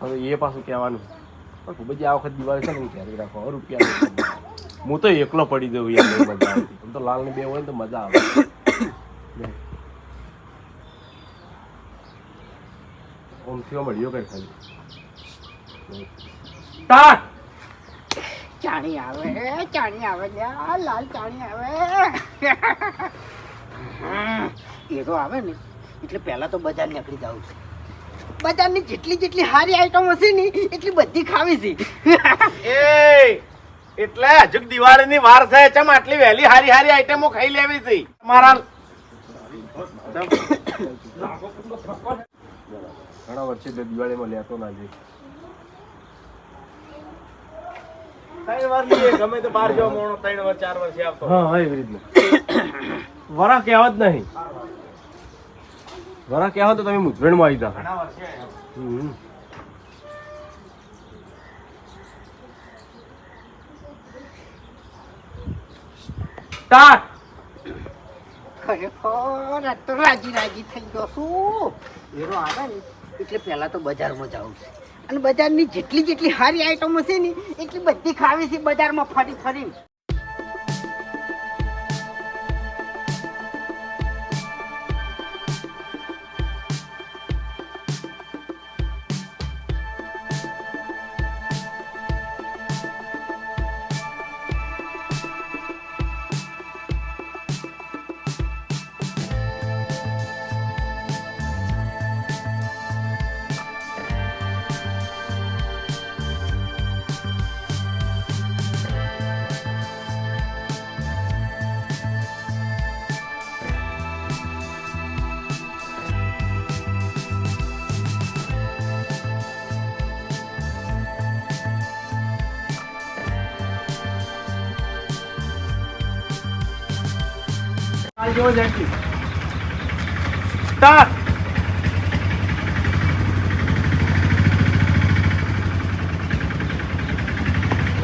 હવે એ પાછું કહેવાનું પણ ખૂબ જ આ વખત દિવાળી છે ને ધ્યાન રાખો રૂપિયા હું તો એકલો પડી દઉં યાર મજા આવતી. આમ તો લાલની બે હોય ને તો મજા આવે. લે. ઓમ મળ્યો કઈ ખાલી. સ્ટાર્ટ! ચાણી આવે ચાણી આવે લાલ ચાણી આવે. એ તો આવે ને, એટલે પહેલા તો બજાર નીકળી જવું છે. બજારની જેટલી જેટલી સારી આઈટમ હશે ને એટલી બધી ખાવી છે. એ એટલે હજુ દિવાળીની વાર છે ચમ આટલી વહેલી હારી હારી આઈટમો ખાઈ લેવી છે? મારા ઘણા વર્ષે તો દિવાળીમાં લેતો ના જઈ. ત્રણ વાર ગમે તો બહાર જવા મોણો ત્રણ વાર ચાર વર્ષે આવતો હા હા એવી રીતના. વરા કહેવત નહીં. વરા કહેવત તો તમે મૂંઝવણમાં આવી જા ઘણા વર્ષે આવ્યો. હમ. સ્ટાર્ટ ખરેખર તો રાજી રાજી થઈ ગયો છું. એનો આવે ને? એટલે પેલા તો બજારમાં જાઉં છે. અને બજારની જેટલી જેટલી સારી આઈટમ હશે ને એટલી બધી ખાવી છે બજારમાં ફરી ફરી જ એટલી. સ્ટાર્ટ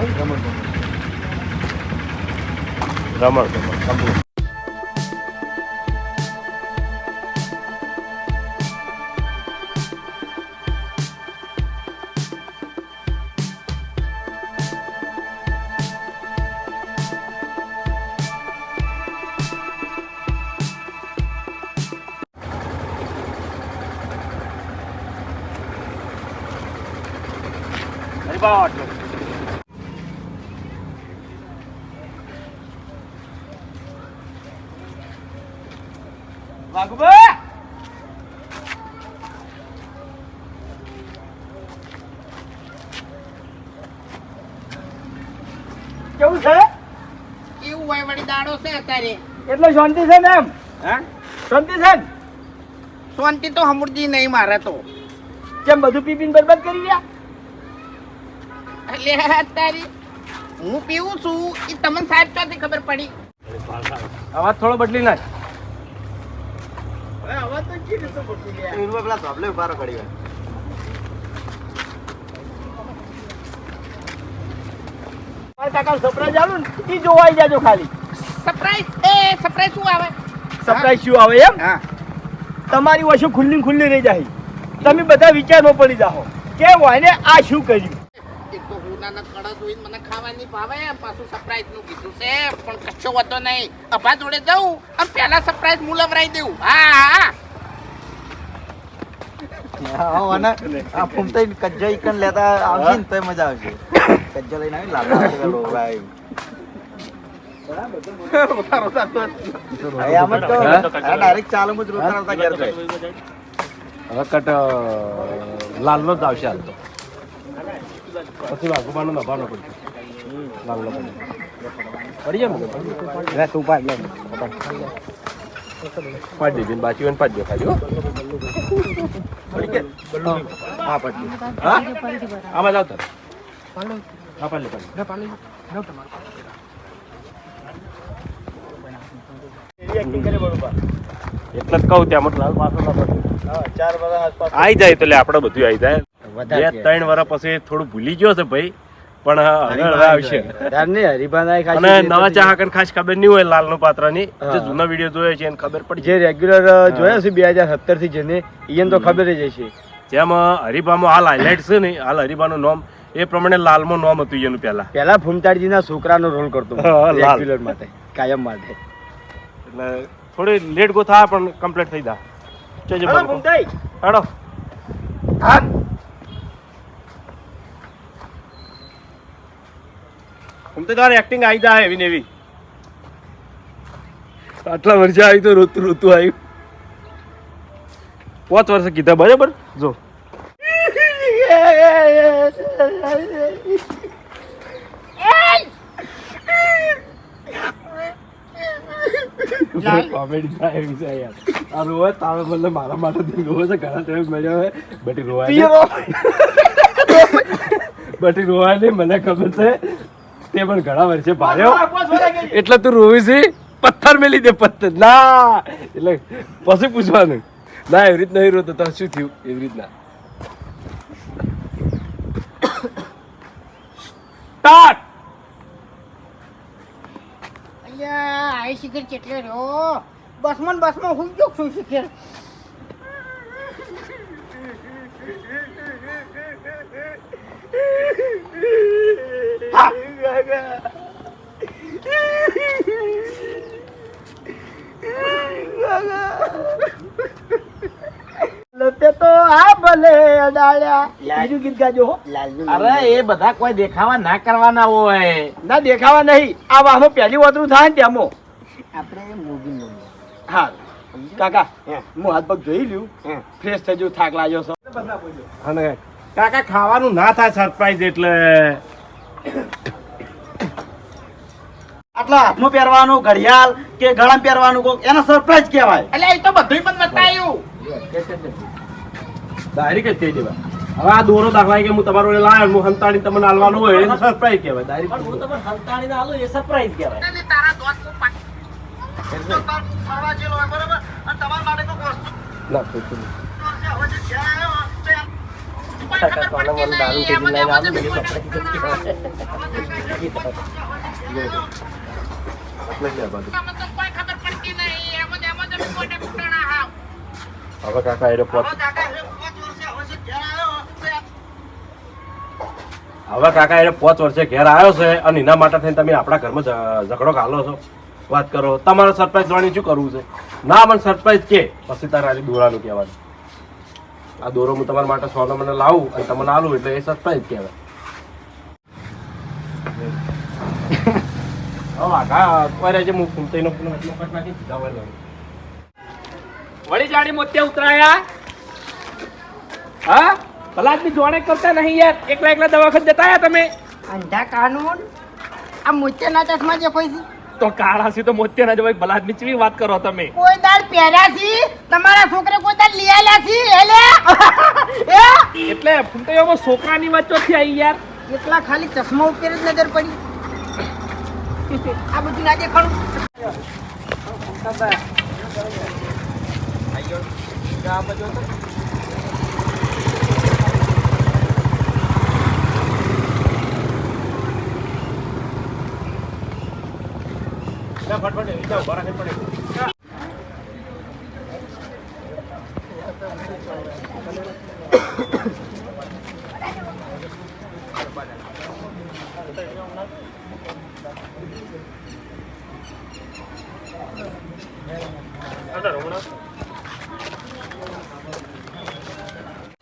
રમણ રમણ complete. કેવું છે? એવું હોય વળી દાડો છે અત્યારે. એટલે શાંતિ છે ને એમ? હા? શાંતિ છે શાંતિ તો સમૃદ્ધિ નહીં મારે તો. કેમ બધું પીપીને બરબાદ કરી ગયા હું પીવું છું એ તમને સાહેબ ચોથી ખબર પડી? અવાજ થોડો બદલી નાખ. અવાજ તો કેવી રીતે બદલી ગયા? મારા કાકા સરપ્રાઈઝ આલું ને એ જોવાઈ જાજો ખાલી. સરપ્રાઈઝ એ સરપ્રાઈઝ શું આવે? સરપ્રાઈઝ શું આવે એમ? હા. તમારી વશો ખુલ્લી ખુલ્લી રહી જાય. તમે બધા વિચારમાં પડી જાઓ. કે વાને આ શું કર્યું? એક તો નાના કડા જોઈને મને ખાવાની ભાવે પાછું સરપ્રાઈઝનું કીધું છે પણ કશો વાંધો નહીં. અભા જોડે જાઉં આમ પહેલા સરપ્રાઈઝ હું લવરાઈ દઉં. હા હા. આ ફૂમતા કજ્જો ઈકન લેતા આવશે ને તોય મજા આવશે. કજ્જો લઈને આવી આમ જ ડાયરેક્ટ ચાલુ જ રોતા રોતા ઘેર હવે કટ લાલનો જ આવશે હાલ તો. પછી વાઘુબાનો નભાનો પડશે લાલનો પડશે પડી જાય ને તું પાડ લે. પાડી દીધી બાકી હોય ને પાડી ખાલી હો. પડી કે હા પડી હા? આમાં જાવ તાર હા પાડી લે પાડી એટલે જ કહું ત્યાં મતલબ આવી જાય તો લે આપણે બધું આવી જાય. બે ત્રણ વર્ષ પછી થોડું ભૂલી ગયો છે ભાઈ પણ હવે હવે આવશે. અને નવા ચાહકન ખાસ ખબર નહીં હોય લાલનો પાત્રની જે જૂના વીડિયો જોયો છે એને ખબર પડી જે રેગ્યુલર જોયા છે બે હજાર સત્તરથી જેને એને તો ખબર જ હશે. જેમ હરિભામાં હાલ હાઇલાઇટ છે ને હાલ હરિભાનું નામ એ પ્રમાણે લાલમાં નામ હતું એનું પહેલા. પેલા ફૂમતાડજીના છોકરાનો રોલ કરતો રેગ્યુલર માટે કાયમ માટે. એટલે થોડી લેટ ગો થાય પણ કમ્પ્લીટ થઈ જાય. હેડો. હું. તો તારે એક્ટિંગ આવી જાય એવી ને એવી. આટલા વર્ષે આવી તો રોતું રોતું આવ્યું. પાંચ વર્ષે કીધા બરાબર? જો. કોમેડી થાય એવી છે યાર. આ રોવા તારે મતલબ મારા માટે થી રોવે છે ઘણા ટાઈમ મળ્યો હોય. બટી રોવા બટી રોવાય નહીં મને ખબર છે. તે પણ ઘણા વર્ષે ભાર્યો એટલે તું રોવી છે પથ્થર મેલી દે પથ્થર. ના. એટલે પછી પૂછવાનું. ના એવી રીત નહીં રોતો તો શું થયું? એવી રીતના. સ્ટાર્ટ! અલ્યા આ શિખર કેટલે રહ્યો? બસમાં બસમાં હું જો છું શિખર તો આ ભલે અડાળ્યા બીજું ગીત ગાજો હો. અરે એ બધા કોઈ દેખાવા ના કરવાના હોય. ના દેખાવા નહીં. આ વાહમાં પહેલી વાતરું થાય ને આપણે મૂવી હા. કાકા હું. હાથ પગ જોઈ લ્યું. ફ્રેશ થઈ જવું થાક લાગ્યો છો. અને કાકા ખાવાનું ના થાય સરપ્રાઈઝ એટલે. આટલા હાથમાં પહેરવાનું ઘડિયાળ કે ગળામાં પહેરવાનું કોક એના સરપ્રાઈઝ કહેવાય. એટલે એ તો બધું પણ બતાવ્યું ડાયરેક્ટ જ કહી દેવા હવે આ દોરો દાખલા કે હું તમારો લાવ્યો હું હંતાણી તમને આલવાનું હોય એને સરપ્રાઈઝ કહેવાય. ડાયરેક્ટ સરપ્રાઈઝ કહેવાય. અને તારા દોસ્તનું પાછું ના પૂછું હવે કાકા એને પોત હવે કાકા એને પાંચ વર્ષે ઘેર આવ્યો છે અને એના માટે થઈને તમે આપણા ઘરમાં ઝઘડો ઘાલો છો. વાત કરો. તમારે સરપ્રાઈઝ જોવાની શું કરવું છે? ના મને સરપ્રાઈઝ કે. પછી તારા આજે દોરાનું કહેવાનું. આ દોરો હું તમારા માટે સોનો મને લાવું અને તમને આલું એટલે એ સરપ્રાઈઝ કહેવાય. હવે જે ને. વળી જાડી મોત્યા ઉતરાયા? હા? આદમી જોડે કરતા નહીં યાર. એકલા એકલા દવાખાને જતા આયા તમે? અંધા કાનૂન આ મોતિયાના ચશ્મા જે કોઈ છે? તો કાળા સી તો મોતિયા ના જવાય ભલા આદમી ચેવી વાત કરો તમે. કોઈ દાળ પહેર્યા છે? તમારા છોકરે કોઈ દાળ લઈ આલ્યા છે? એટલે એ એટલે ફૂમતાઈઓમાં છોકરાની વાત ચોથી આવી યાર. એટલા ખાલી ચશ્મા ઉપર જ નજર પડી. આ બધું ના દેખાડું જા ફટફટ એ જાઓ, બહાર આવીને પડે.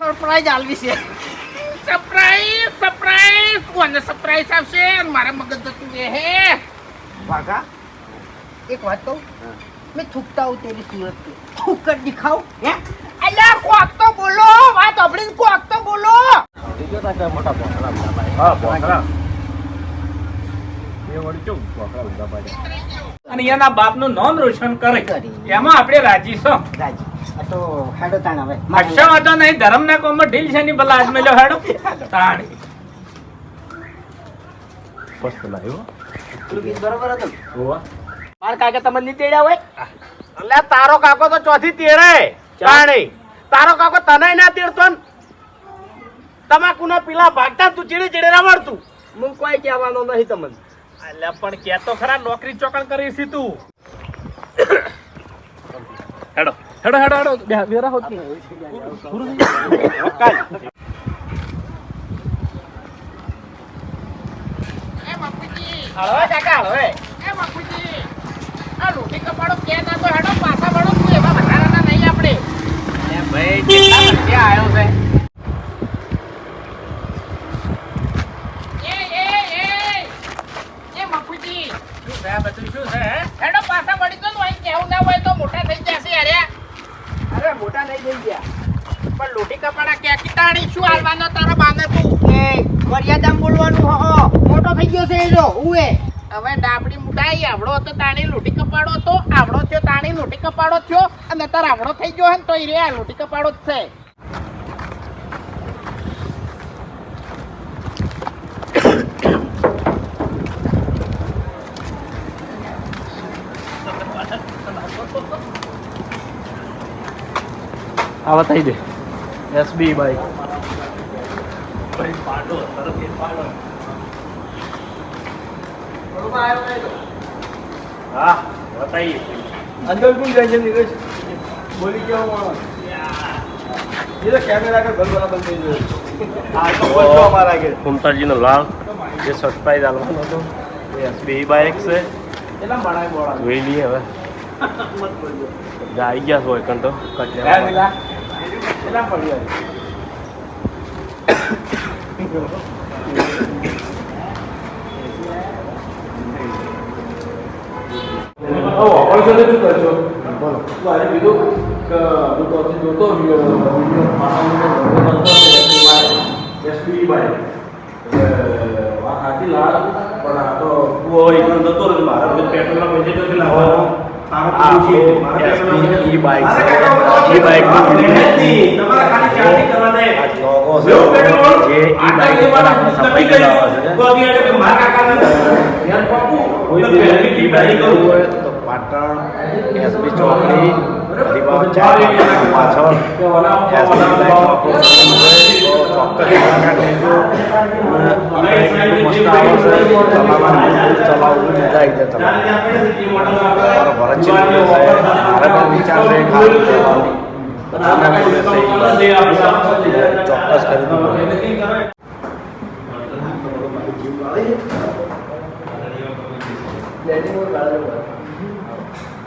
સરપ્રાઈઝ આલવી છે. સરપ્રાઈઝ સરપ્રાઈઝ કોને સરપ્રાઈઝ આવશે? મારા મગજ જતું રહે હે. વાઘા? એક વાત કહું? મેં થૂકતા હું તેરી સુરતથી થૂક જ દિખાવ હે? અલ્યા કોક તો બોલો વાત આપણે કોક તો બોલો. મોટા પોખરા મોટા ભાઈ. હા પોખરા અને એના બાપનું નામ રોશન કરે. એમાં આપણે રાજી છો? રાજી. તો હેડો તાણ હવે અક્ષમ હતો નહીં ધર્મના ઢીલ છે ની ભલા આજમેલો હાડો. તાણ. મસ્ત લાવ્યો બરોબર હતો મારા કાકા તમને નહીં તેડ્યા હોય? એટલે તારો કાકો તો ચોથી તેડે. પાણી. તારો કાકો તને ના તેડતો ને. તમાકુના પીલા ભાગતા તું ચીડી ચીડી રમડતું. હું કોઈ કહેવાનો નહીં તમને. એટલે પણ કે તો ખરા નોકરી ચોકણ કરી છે તું. હેડો. હેડો હેડો હેડો. બેરા હોત. એ હાલો કાકા હળવે એ બાપુજી. કે ના તો હેડો, પાછા વળો, તું એવા નહીં આપણે. ભાઈ, કેટલા વર્ષે આવ્યો છે એ એ એ એ બાપુજી શું છે આ બધું શું છે હે? હેડો પાછા વળી તો અહીં કેવું ના હોય તો મોટા થઈ જશે અરે અરે મોટા નહીં થઈ ગયા પણ લોટી કપાડા કે કિતાણી શું હાલવાનો તારો બાને તું એ મર્યાદામાં બોલવાનું હો મોટો થઈ ગયો છે એ જો ઉએ હવે ડાબડી મુડાઈ આવડો હતો તાણી લોટી કપાડો હતો આવડો થયો તાણી લોટી કપાડો થયો અને તાર આવડો થઈ ગયો હે ને તો એ રે લોટી કપાડો જ છે. આ બતાવી દે. એસબી બાઈક હા બતાવીએ અંદર કોણ જાય છે નીરજ બોલી કેવો તો કેમેરા આગળ ઘર બરાબર થઈ ગયો તો લાલ જે સરપ્રાઈઝ આલવાનો હતો. બે બાઈક છે. કેટલા જોઈ લઈએ હવે. આવી ગયા હોય કંટો હે કચરા મિલા કેટલા પડ્યા બોલો. મારે કીધું કે હું તો હજી જોતો એસપી બાય વાત સાચી લાલ પણ આ તો કુવો એકદમ જતો રહ્યો. મારા પેટ્રોલના પૈસે તો ઉપર આપણે સફાઈ કરાવવા છે કોઈ બી ઈ બાઈક લેવું હોય તો પાટણ એસબી ચોકડી હરિભાવ ચાર વાગ્યાના પાછળ એસબી બાઈકનો આપણો શોરૂમ છે તો ચોક્કસ મુલાકાત લેજો અને ઈ બાઈક એટલું મસ્ત આવે છે ચલાવવાનું ચલાવવું મજા આવી જાય તમારે મારો ભરત છે મારે પણ વિચાર છે ખાલી લેવાનું બધાને બોલે છે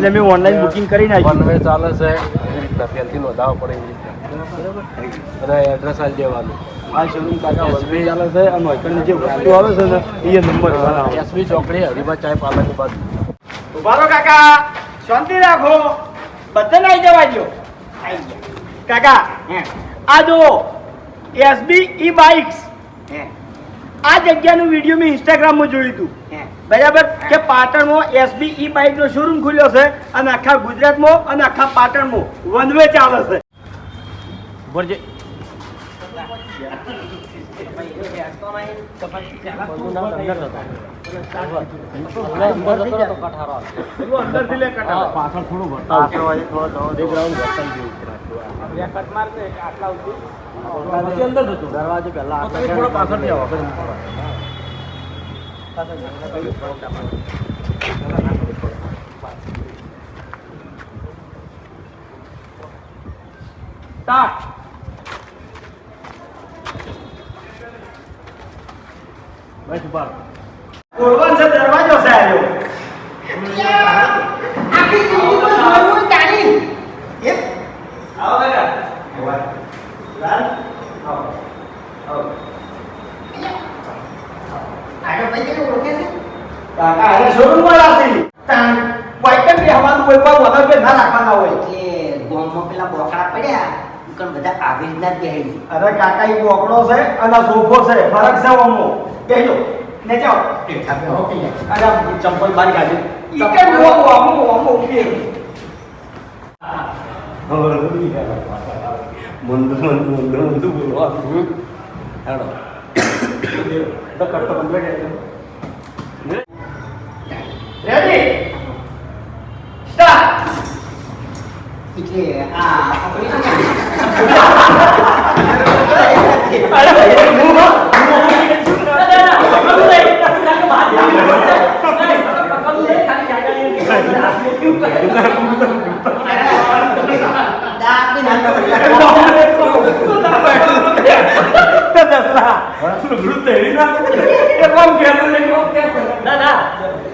એટલે મેં ઓનલાઈન બુકિંગ કરી નાખ્યું. વન વે ચાલે છે. એવી રીતના પહેલથી નોંધાવવા પડે એવી રીતના અને એડ્રેસ આવી દેવાનું. આ શોરૂમ કાકા વસવી ચાલે છે અને હોટલની જે આવે છે ને એ નંબર એસબી ચોકડી હરિભા ચાય પાર્લરની બાજુ. ઊભા કાકા શાંતિ રાખો. બધાને આવી જવા દો કાકા આ જો એસબી ઈ બાઇક્સ હે. આ જગ્યાનું વીડિયો મેં ઇન્સ્ટાગ્રામમાં જોયું હતું. બરાબર? કે પાટણમાં એસબી ઈ બાઇકનો શોરૂમ ખુલ્યો છે અને આખા ગુજરાતમાં અને આખા પાટણમાં વન વે ચાલે છે. ભરજે પાછળ થોડું ભરતા પછી અંદર જતું દરવાજે પહેલા થોડો પાછળથી આવો. સ્ટાર્ટ બસ ઊભા રહો. બોલવાનું છે દરવાજો છે આવ્યો આખી જિંદગી તો જોયું તારી હે આવો કાકા તને ઓળખે છે કાકા એને શોરૂમમાં રાખી તાણ વાઇકન બી હવાનું પણ વગર બે ના રાખવાના હોય એટલે ગોમમાં પેલા બોકડા પડ્યા દુકાન બધા આવી રીતના જ બેહી અરે કાકા ઈ બોકડો છે અને સોફો છે ફરક છે ઓમો બેજો ને જાઓ અરે ચંપલ બારી કાઢી ઈ કે મો ઓમો ઓમો ઊભી રહી. મંદ મંદ મંદ મંદ હેડો તો કરતો કમ્પ્લીટ 레디! 시작! 이게 아 우리 형이 아니야. 아니 뭐가 Nah, nah.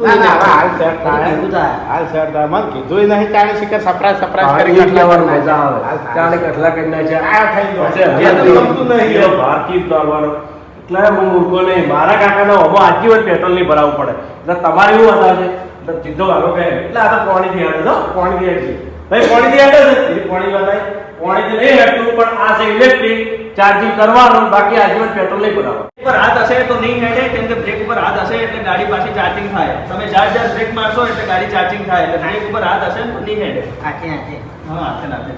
ના ના હાલ સેટ થાય. હાલ સેટ થાય. મને કીધું નહીં ચાલે કરી મજા આવે? કટલા કરી નાખ્યા આ થઈ ગયો. ગમતું નહીં એનો ભાર કેવી એટલે હું મૂર્ખો નહીં. મારા કાકાનો હમો આજીવન પેટ્રોલ નહીં ભરાવવું પડે. એટલે તમારે એવું હતા છે? એટલે સીધો ગાલો કહે એટલે આ તો પાણી થી હાડે તો પાણી થી હાડે ભાઈ પાણી થી હાડે છે? એ પાણી બતાય પાણી થી નહીં પણ આ છે ઇલેક્ટ્રિક ચાર્જિંગ કરવાનું બાકી આજીવન પેટ્રોલ નહીં ભરાવવાનું ઉપર હાથ હશે તો નહીં હેડે કેમ કે બ્રેક ઉપર હાથ હશે એટલે ગાડી પાછી ચાર્જિંગ થાય. તમે જ્યાં જ્યાં બ્રેક મારશો એટલે ગાડી ચાર્જિંગ થાય એટલે બ્રેક ઉપર હાથ હશે તો નહીં હેડે હાથે હાથે. હા હાથે નાથે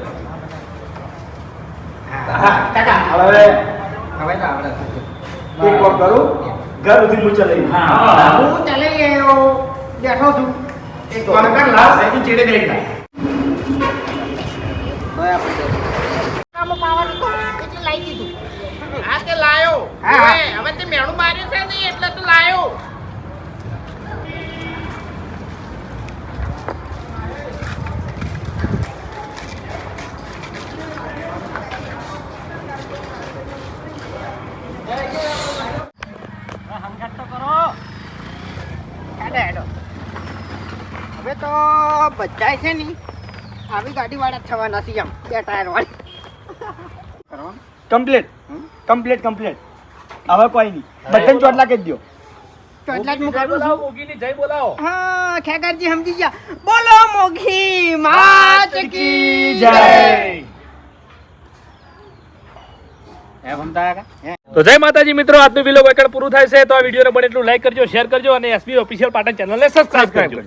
હવે હવે તો એક કરું? ઘર સુધી હું ચલાવી હા. હું ચાલી ગયો બેઠો છું. એક કામ કર લાસ્ટ તું ચીડે તા પાવર હતો એટલે લાવી દીધું હા તે લાયો. હવે તે મેણું માર્યું છે ને એટલે તો લાયો. હેડો હેડો હવે તો બચાય છે નહીં. આવી ગાડી વાળા થવાના છે એમ બે ટાયર વાળી. કમ્પ્લીટ કમ્પ્લીટ કમ્પ્લીટ હવે કોઈ નહીં. બધાને ચોટલા કહી દો તો એટલે જ હું કરું છું હા ખેગારજી સમજી ગયા. બોલો મોઘી માત કી જય. તો જય માતાજી મિત્રો આજનું વિલો એકડ પૂરું થાય છે. તો આ વિડીયોને બને એટલું લાઈક કરજો શેર કરજો અને એસબી ઓફિશિયલ પાટણ ચેનલને સબસ્ક્રાઇબ કરજો.